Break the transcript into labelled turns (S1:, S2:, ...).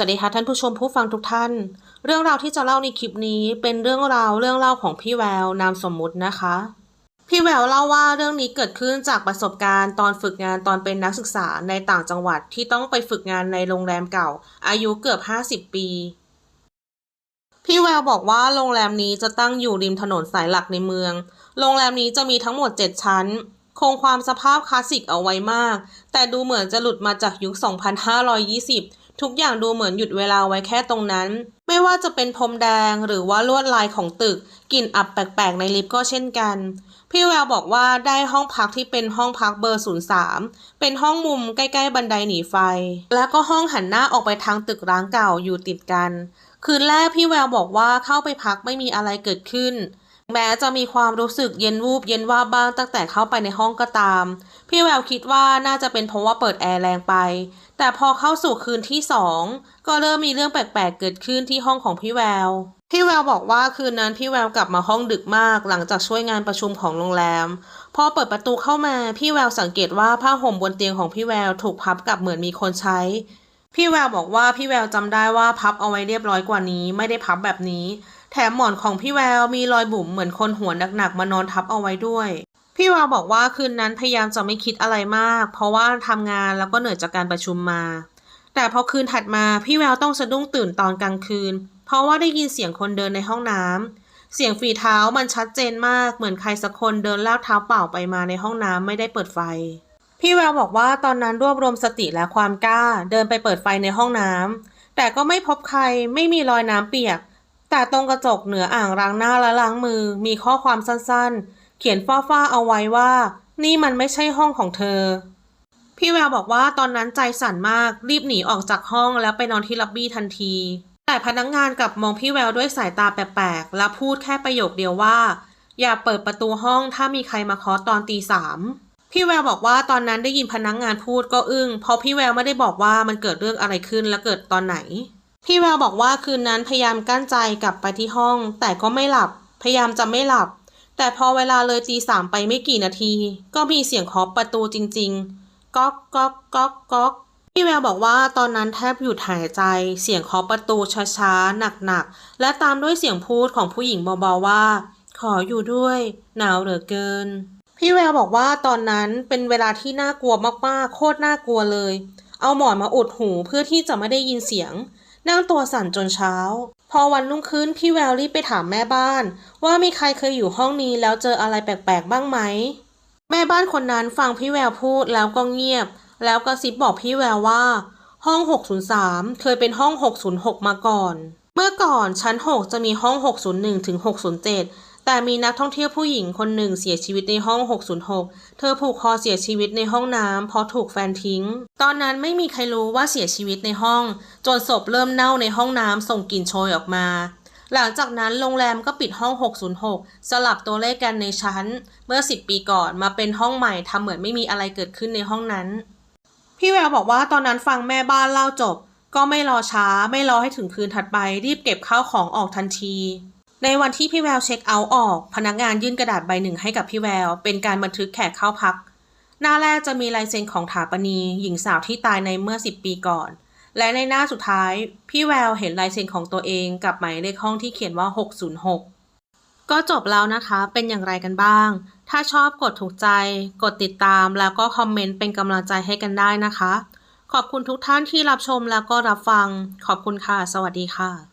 S1: สวัสดีค่ะท่านผู้ชมผู้ฟังทุกท่าน เรื่องราวที่จะเล่าในคลิปนี้เป็นเรื่องราวเรื่องเล่าของพี่แววนามสมมุตินะคะ พี่แววเล่าว่าเรื่องนี้เกิดขึ้นจากประสบการณ์ตอนฝึกงานตอนเป็นนักศึกษาในต่างจังหวัดที่ต้องไปฝึกงานในโรงแรมเก่า อายุเกือบ 50 ปี พี่แววบอกว่าโรงแรมนี้จะตั้งอยู่ริมถนนสายหลักในเมือง โรงแรมนี้จะมีทั้งหมด 7 ชั้น คงความสภาพคลาสสิกเอาไว้มาก แต่ดูเหมือนจะหลุดมาจากยุค 2520 ทุกอย่างดูเหมือนหยุดเวลาไว้แค่ตรงนั้น ไม่ว่าจะเป็นพรมแดงหรือว่าลวดลายของตึกกลิ่นอับแปลกๆในลิฟต์ก็เช่นกัน พี่แววบอกว่าได้ห้องพักที่เป็นห้องพักเบอร์ 03 เป็นห้องมุมใกล้ๆบันไดหนีไฟ แล้วก็ห้องหันหน้าออกไปทางตึกร้างเก่าอยู่ติดกัน คืนแรกพี่แววบอกว่าเข้าไปพักไม่มีอะไรเกิดขึ้น แม้จะมีความรู้สึกเย็นวูบเย็นว่าบบ้างตั้งแต่เข้าไปในห้องก็ตาม พี่แววคิดว่าน่าจะเป็นเพราะว่าเปิดแอร์แรงไป แต่พอเข้าสู่คืนที่สองก็เริ่มมีเรื่องแปลกๆเกิดขึ้นที่ห้องของพี่แวว พี่แววบอกว่าคืนนั้นพี่แววกลับมาห้องดึกมาก หลังจากช่วยงานประชุมของโรงแรม พอเปิดประตูเข้ามาพี่แววสังเกตว่าผ้าห่มบนเตียงของพี่แววถูกพับกลับเหมือนมีคนใช้ พี่แววบอกว่าพี่แววจำได้ว่าพับเอาไว้เรียบร้อยกว่านี้ ไม่ได้พับแบบนี้ มหมอนของพี่แววมีรอยบุ๋มเหมือนคนหัวหนักๆมานอนทับเอาไว้ด้วย พี่แววบอกว่าคืนนั้นพยายามจะไม่คิดอะไรมาก เพราะว่าทำงานแล้วก็เหนื่อยจากการประชุมมา แต่พอคืนถัดมาพี่แววต้องสะดุ้งตื่นตอนกลางคืน เพราะว่าได้ยินเสียงคนเดินในห้องน้ำเสียงฝีเท้ามันชัดเจนมากเหมือนใครสักคนเดินลากเท้าเปล่าไปมาในห้องน้ำไม่ได้เปิดไฟ พี่แววบอกว่าตอนนั้นรวบรวมสติและความกล้า เดินไปเปิดไฟในห้องน้ำแต่ก็ไม่พบใครไม่มีรอยน้ำเปียก แต่ตรงกระจกเหนืออ่างล้างหน้าและล้างมือมีข้อความสั้นๆ เขียนฟ้าๆเอาไว้ว่า นี่มันไม่ใช่ห้องของเธอ พี่แววบอกว่าตอนนั้นใจสั่นมากรีบหนีออกจากห้องแล้วไปนอนที่ล็อบบี้ทันที แต่พนักงงานกลับมองพี่แววด้วยสายตาแปลกๆ และพูดแค่ประโยคเดียวว่า อย่าเปิดประตูห้องถ้ามีใครมาเคาะตอนตีสามพี่แววบอกว่าตอนนั้นได้ยินพนักงงานพูดก็อึ้งเพราะพี่แววไม่ได้บอกว่ามันเกิดเรื่องอะไรขึ้นและเกิดตอนไหน พี่แววบอกว่าคืนนั้นพยายามกั้นใจกลับไปที่ห้อง แต่ก็ไม่หลับ พยายามจะไม่หลับ แต่พอเวลาเลยตีสามไปไม่กี่นาที ก็มีเสียงเคาะประตูจริง ๆก๊อกก๊อกก๊อกก๊อกพี่แววบอกว่าตอนนั้นแทบหยุดหายใจ เสียงเคาะประตูช้าๆหนักๆและตามด้วยเสียงพูดของผู้หญิงเบาๆว่า ขออยู่ด้วย หนาวเหลือเกิน พี่แววบอกว่าตอนนั้นเป็นเวลาที่น่ากลัวมากๆ โคตรน่ากลัวเลย เอาหมอนมาอุดหูเพื่อที่จะไม่ได้ยินเสียง นั่งตัวสั่นจนเช้า พอวันรุ่งขึ้นพี่แววรีบไปถามแม่บ้าน ว่ามีใครเคยอยู่ห้องนี้แล้วเจออะไรแปลกๆบ้างไหม แม่บ้านคนนั้นฟังพี่แววพูดแล้วก็เงียบ แล้วก็ซิบบอกพี่แววว่า ห้อง 603 เคยเป็นห้อง 606 มาก่อน เมื่อก่อนชั้น 6 จะมีห้อง 601ถึง607 แต่มีนักท่องเที่ยวผู้หญิงคนหนึ่งเสียชีวิตในห้อง 606 เธอผูกคอเสียชีวิตในห้องน้ำเพราะถูกแฟนทิ้ง ตอนนั้นไม่มีใครรู้ว่าเสียชีวิตในห้อง จนศพเริ่มเน่าในห้องน้ำส่งกลิ่นโชยออกมาหลังจากนั้นโรงแรมก็ปิดห้อง 606 สลับตัวเลขกันในชั้น เมื่อ 10 ปีก่อนมาเป็นห้องใหม่ทำเหมือนไม่มีอะไรเกิดขึ้นในห้องนั้น พี่แววบอกว่าตอนนั้นฟังแม่บ้านเล่าจบ ก็ไม่รอช้าไม่รอให้ถึงคืนถัดไปรีบเก็บข้าวของออกทันที ในวันที่พี่แววเช็คเอาท์ออก พนักงานยื่นกระดาษใบหนึ่งให้กับพี่แวว เป็นการบันทึกแขกเข้าพัก หน้าแรกจะมีลายเซ็นของถาปนีหญิงสาวที่ตายในเมื่อ 10 ปีก่อน และในหน้าสุดท้าย พี่แววเห็นลายเซ็นของตัวเองกับหมายเลขห้องที่เขียนว่า 606 ก็จบแล้วนะคะ เป็นอย่างไรกันบ้าง ถ้าชอบกดถูกใจ กดติดตามแล้วก็คอมเมนต์เป็นกำลังใจให้กันได้นะคะ ขอบคุณทุกท่านที่รับชมแล้วก็รับฟัง ขอบคุณค่ะ สวัสดีค่ะ